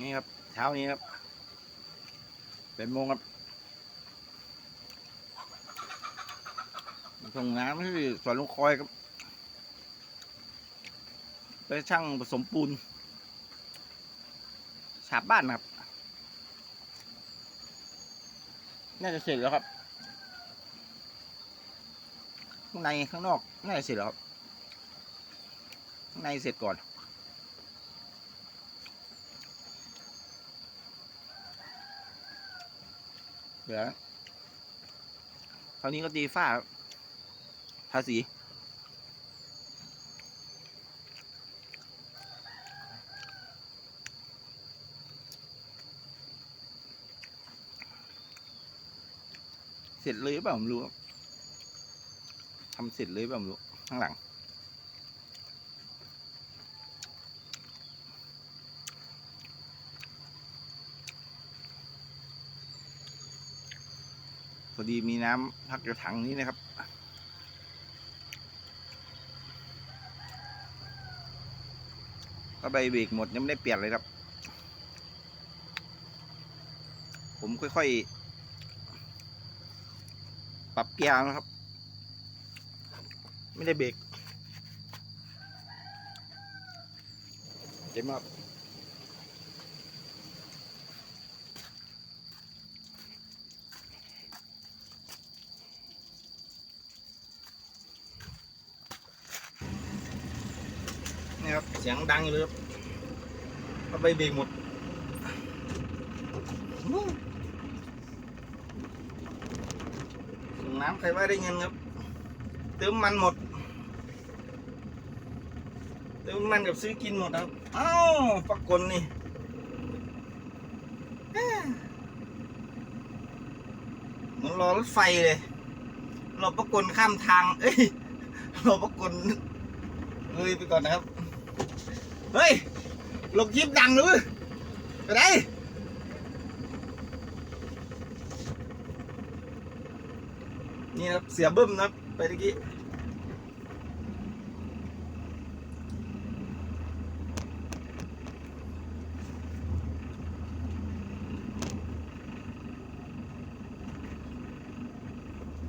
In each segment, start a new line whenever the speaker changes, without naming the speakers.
นี่ครับ เช้านี้ครับเป็นโมงครับส่งน้ำที่สวนลุงคอยครับไปช่างผสมปูน ฉาบบ้านครับ น่าจะเสร็จแล้วครับ ข้างในข้างนอก น่าจะเสร็จแล้วครับ ข้างในเสร็จก่อน เหลือคราวนี้ก็ตีฝ้าทาสีเสร็จเลยเปล่าผมรู้ทำเสร็จเลยเปล่าผมรู้ข้างหลัง อดีมีน้ำพักอยู่ถังนี้นะครับ ก็ใบเบรกหมดยังไม่ได้เปลี่ยนเลยครับ ผมค่อยๆ ปรับเกียร์นะครับ ไม่ได้เบรกเจ็บมาก ครับ เสียงดังเลยครับก็ใบเบรกหมดส่งน้ำใครว่าได้เงินครับ เติมมันหมด เติมมันกับซื้อกินหมดครับเอ้าปรากฏนี่เหมันรอรถไฟเลยรอปรากฏข้ามทาง เอ้ยรอปรากฏเลยไปก่อนนะครับ เฮ้ยหลบยิบดังหรือไปไหนนี่ครับเสียบึ้มนะครับไปตะกี้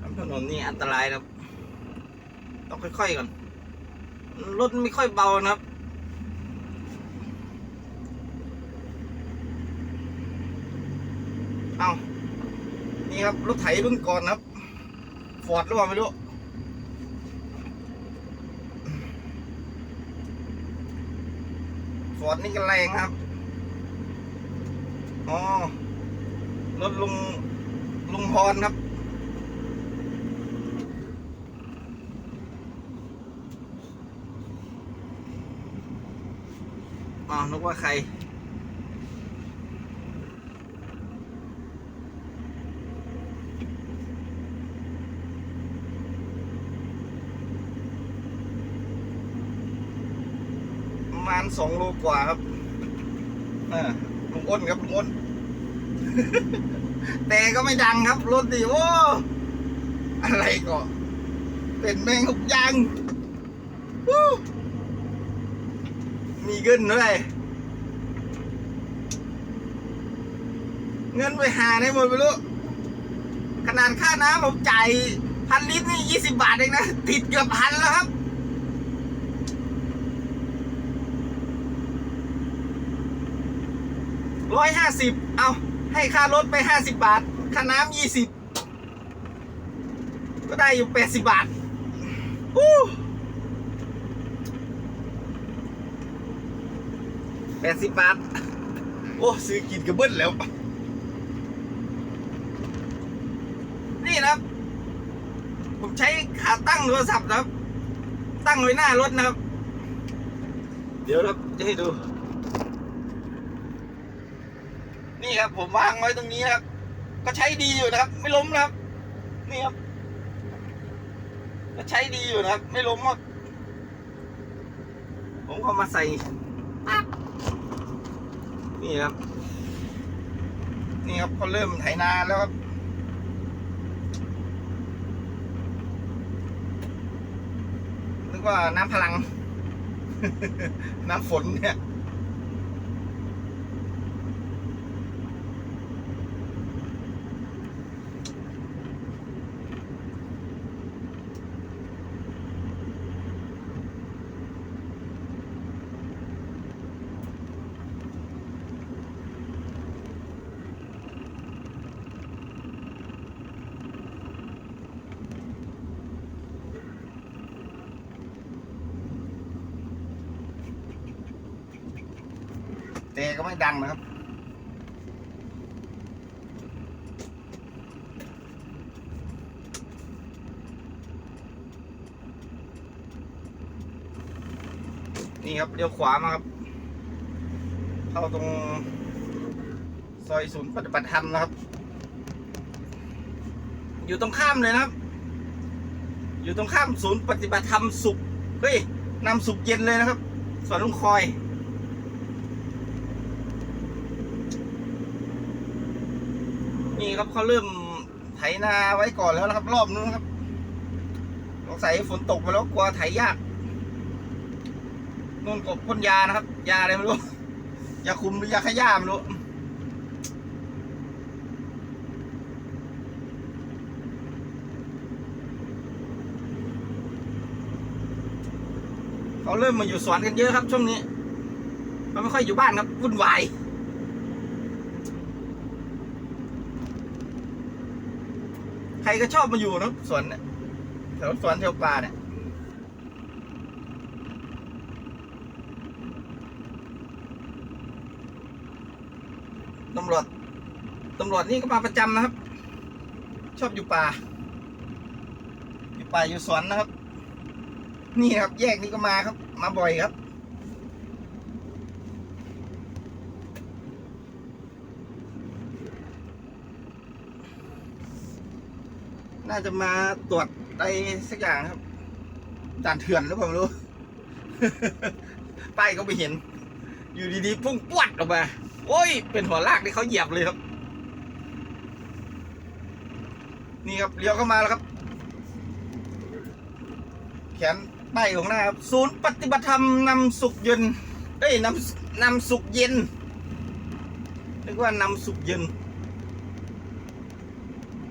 ทำถนนนี่อันตรายนะครับ ต้องค่อยๆก่อน รถไม่ค่อยเบานะครับ เอานี่ ครับรถไถรุ่นก่อนนะครับฟอร์ดหรือเปล่าไม่รู้ฟอร์ดนี่ก็แรงครับอ๋อรถลุงลุงพรครับอ๋อนึกว่าใคร ประมา ณสองโลกว่าครับอ่าลุงอ้นครับลุงอ้น แต่ก็ไม่ดังครับรถดิโอ้อะไรก็เป็นแมงหุกยางมีเงินด้วยเงินไปหาได้หมดไปรู้ขนาดค่าน้ำผมจ่ายพันลิตรนี่ยี่สิบบาทเองนะ ติดเกือบพันแล้วครับ ร้อยห้าสิบเอาให้ค่ารถไปห้าสิบบาท ค่าน้ำยี่สิบก็ได้อยู่แปดสิบบาทอู้แปดสิบบาท โอ้ซื้อกินกระเบิ้ลแล้ว นี่นะครับ ผมใช้ขาตั้งโทรศัพท์นะครับ ตั้งไว้หน้ารถนะครับ เดี๋ยวครับจะให้ดู นี่ครับ ผมวางไว้ตรงนี้นะครับ ก็ใช้ดีอยู่นะครับ ไม่ล้มนะครับ นี่ครับ ก็ใช้ดีอยู่นะครับ ไม่ล้มครับผมก็มาใส่ นี่ครับ นี่ครับเขาเริ่มไถนาแล้วครับนึกว่าน้ำพลัง น้ำฝนเนี่ย ก็ไม่ดังนะครับ นี่ครับเลี้ยวขวามาครับ เข้าตรงซอยศูนย์ปฏิบัติธรรมนะครับ อยู่ตรงข้ามเลยนะครับ อยู่ตรงข้ามศูนย์ปฏิบัติธรรมสุขเฮ้ยนำสุขเย็นเลยนะครับสวนลุงคอย นี่ครับเขาเริ่มไถนาไว้ก่อนแล้วนะครับ รอบนู้นครับสงสัยฝนตกไปแล้วกลัวไถยากนู่นกบพ่นยานะครับ ยาอะไรไม่รู้ยาคุมหรือยาขย่าไม่รู้เขาเริ่มมาอยู่สวนกันเยอะครับช่วงนี้เขาไม่ค่อยอยู่บ้านครับวุ่นวาย ใครก็ชอบมาอยู่นะสวนแถวสวนแถวป่าเนี่ยตำรวจตำรวจนี่ก็มาประจำนะครับ ชอบอยู่ป่า อยู่ป่าอยู่สวนนะครับ นี่ครับ แยกนี้ก็มาครับ มาบ่อยครับ น่าจะมาตรวจอะไรสักอย่างครับด่านเถื่อนหรือเปล่าไม่รู้ ป้ายก็ไม่เห็น อยู่ดีๆพุ่งปวดออกมา โอ้ย เป็นหัวลากที่เขาเหยียบเลยครับ นี่ครับเลี้ยวเข้ามาแล้วครับ แขนป้ายของหน้าครับ ศูนย์ปฏิบัติธรรมนำสุขเย็นเอ้ยนำนำสุขเย็นนึกว่านำสุขเย็น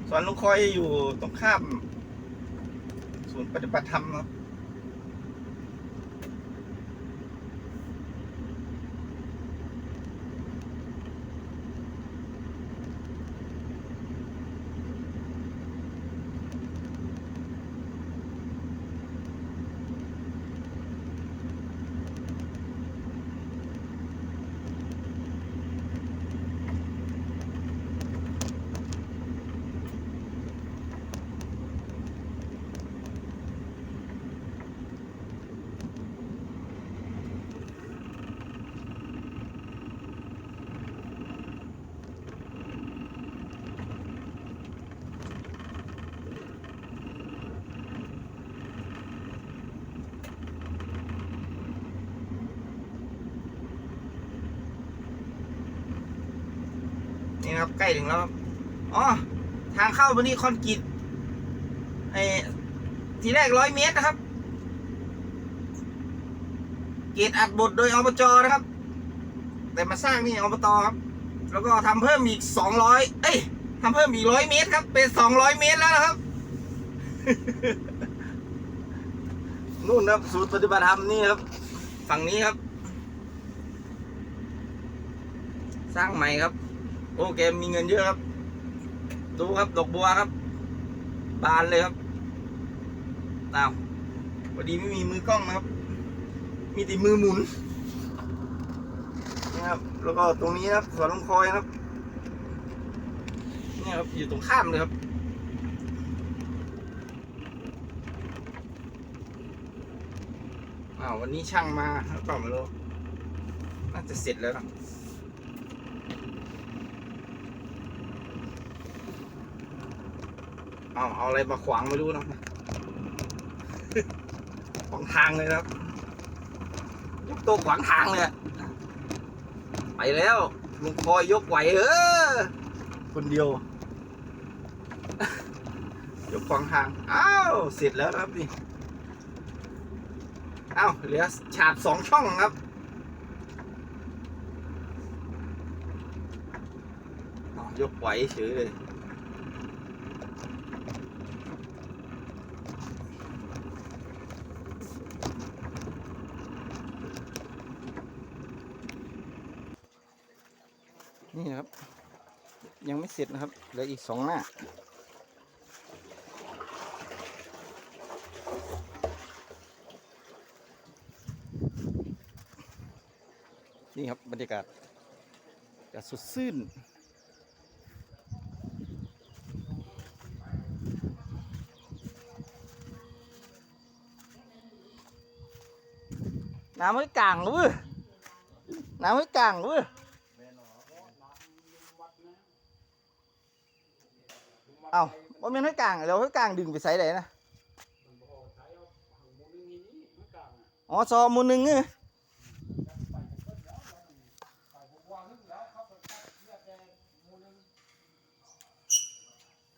สวนลุงคอยอยู่ตรงข้าม ศูนย์ปฏิบัติธรรมครับ นี่ครับใกล้ถึงแล้วครับอ๋อทางเข้าวันนี้คอนกรีตไอ้ทีแรกร้อยเมตรนะครับ เกตอัดบทโดยอบจนะครับ แต่มาสร้างนี่อบตครับ แล้วก็ทำเพิ่มอีกสองร้อยเอ้ยทำเพิ่มอีกร้อยเมตรครับ เป็นสองร้อยเมตรแล้วนะครับนู่นครับศูนย์ปฏิบัติธรรมนี่ครับ ฝั่งนี้ครับ สร้างใหม่ครับ โอเคมีเงินเยอะครับ ดูครับดอกบัวครับ บานเลยครับอ้าวพอดีไม่มีมือกล้องนะครับ มีแต่มือหมุนนะครับ แล้วก็ตรงนี้นะครับสวนลงคอยนะครับเนี่ยครับอยู่ตรงข้ามเลยครับอ้าววันนี้ช่างมาหรือเปล่าไม่รู้น่าจะเสร็จแล้วนะ เอาเอาอะไรมาขวางไม่รู้นะขวางทางเลยครับยกตัวขวางทางเลยไปแล้วลุงคอยยกไหวเออคนเดียวยกขวางทางอ้าวเสร็จแล้วครับนี่อ้าวเหลือฉาบสองช่องครับยกไหวเฉยเลย นี่นะครับ ยังไม่เสร็จนะครับเหลืออีกสองหน้านี่นี่ครับบรรยากาศจะสดชื่นน้ำไม่กลางเลยเว้ยน้ำไม่กลางเลย เอ้าว่ามันให้กลางเราให้กลางดึงไปใส่ไหนนะอ๋อซอมูลหนึ่งเง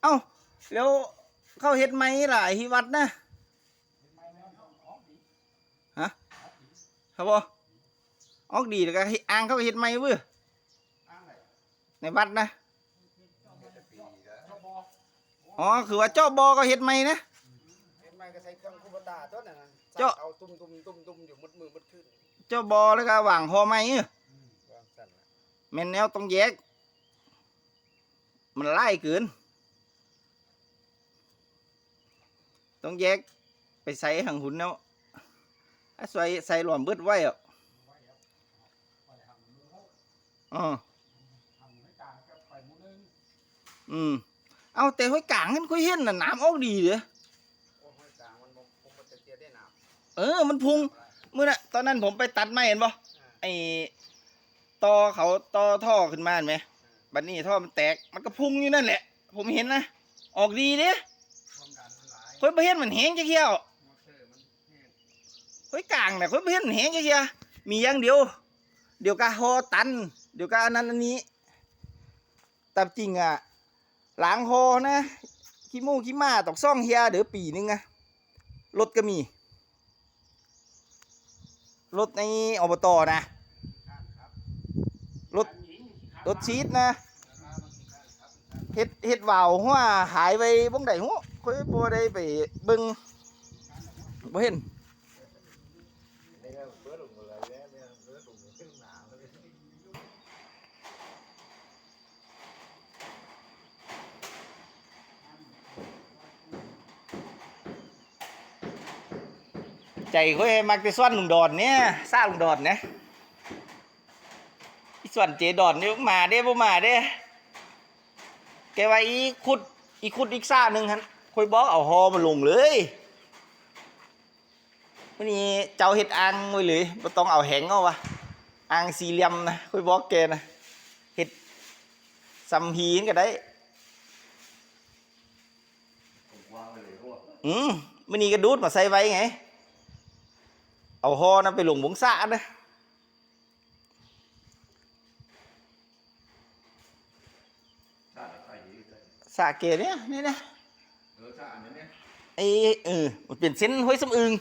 เอ้าแล้วเข้าเฮ็ดไหมล่ะไอฮิวัดนะฮะครับบอออกดีแล้วก็อ่างเข้าเฮ็ดไหมเว้ยในวัดนะ อ๋อคือว่าเจ้าบอก็เฮ็ดไหมนะ
เห็นไหมก็ใส่เครื่องคูบตาตัวนั้นน่ะ
เจ้า
เอาตุ้มตุ้มตุ้มตุ้มอยู่มุดมือมุดขึ้น
เจ้าบอแล้วก็หว่างคอไหมเอ้ยวา
งสั่นน่ะ
แม่นแนวต้องแยก มันไล่เกิน ต้องแยกไปใส่หังหุ่นแล้วอะใส่ใส่หลอมเบิดไว้อะอ๋ออืม เอาแต่ห้อยกลางนั่นค่อยเห็นน่ะน้ำออกดีเด้อ
โอ้ยกลางมันบ่ผมมันจะเจียได้น้
เออ มันพุงเมื่อน่ะตอนนั้นผมไปตัดไม้เห็นปะำไอ้ตอเขาตอท่อขึ้นมาเห็นไหมบัดนี้ท่อมันแตกมันก็พุงอยู่นั่นแหละ ผมเห็นนะออกดีเด้
ความดันมันหลาย
ค่อยไปเห็นมันแห้งจะเขี้ยว
มอเตอร์มันแห้ง
ค่อยกลางน่ะค่อยไปเห็นมันแห้งจะเขี้ยมีอย่างเดียว เดี๋ยวก็ฮอตัน เดี๋ยวก็อันนั้นอันนี้แต่จริงอะ ล้างฮอนะขี้มูขี้มาตอกซ่องเฮียเดี๋ยวปีนึงอะรถก็มี รถในอบตนะ
ร
ถรถชีตนะเฮ็ดเฮ็ดวาวหัวหายไปบ่งใดหัวค่อยบ่ได้ไปเบิ่งบ่เห็น ใจค่อยมักไปส่วนลุงดอนเนี่ยซ่าลุงดอนเนี่ยอีส่วนเจดอนนี่มาเด้บ่มาเด้แกว่าอีขุดอีขุดอีกซ่าหนึ่งฮันคุยบอกเอาฮอมาลงเลยวันนี้เจ้าเห็ดอ่างไว้เลยบ่ต้องเอาแหงเอาวะอ่างสี่เหลี่ยมนะคุยบอกแกนะเห็ดซัมพีนก็ได้อืมวันนี้ก็ดูดมาใส่ไว้ไง เอาฮอนะไปลงบงซ่านะสาเกเนี่ยนี่นะ
เออชาติอันนี้เนี่ย
ไอ้เออมันเป็นเส้นห้วยสำอึง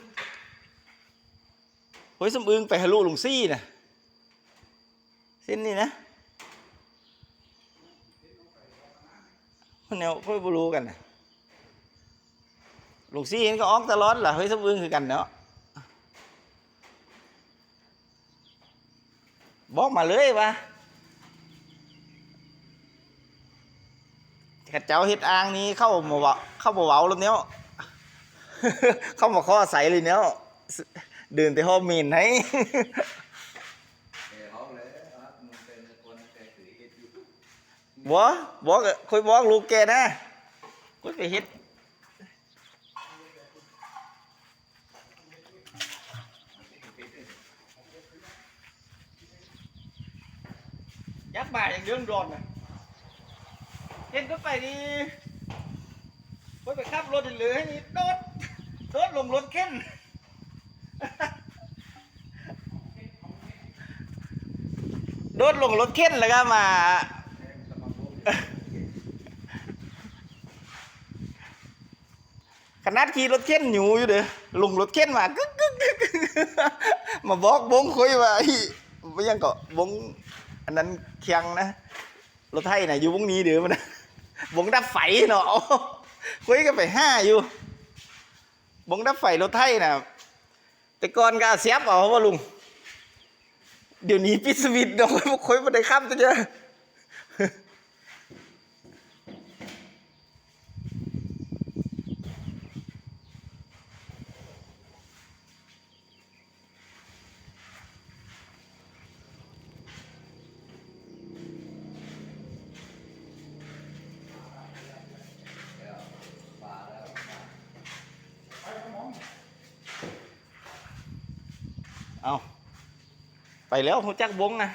ห้วยสำอึงไปฮะลุลุงซี่นะเส้นนี้นะคนแนวค่อยบรู้กันนะลุงซี่เห็นก็ออกตลอดล่ะห้วยสำอึงคือกันเนาะ บอกมาเลยวะข้าเจ้าเฮ็ดอ่างนี้เข้ามาเวาเข้ามาเว้าแล้วเนี้ยเข้ามาข้อใสเลยเนี้ยเดินไปห้องมีนให้
เออเขาเลยครับมึงเป็นคนแกถือเอ็ดอยู่
บอกบอกคุยบอกลูกแกนะคุยไปเฮ็ดยักษ์ บ่าอย่างเรื่องร้อนนะเห็นก็ไปดีคุยไปขับรถเหลือให้นี่โดดโดดลงรถเข็นโดดลงรถเข็นแล้วก็มาขนาดขี่รถเข็นอยู่อยู่เด้อลงรถเข็นมากึกกึกกึกกึกมาบอกบงคุยว่าอ้ไม่ยังก็บง อันนั้นเคียงนะ รถไทยน่ะอยู่บงนี้เด้อมันนะบงดับไฟเนาะคุยกันไปห้าอยู่บงดับไฟรถไทยน่ะแต่ก่อนก็เสียบเอาว่าลุง เดี๋ยวนี้ปิดสวิตช์เนาะคุยมาได้ข้ามจะเจอ ไปแล้วหัวจักบงนะ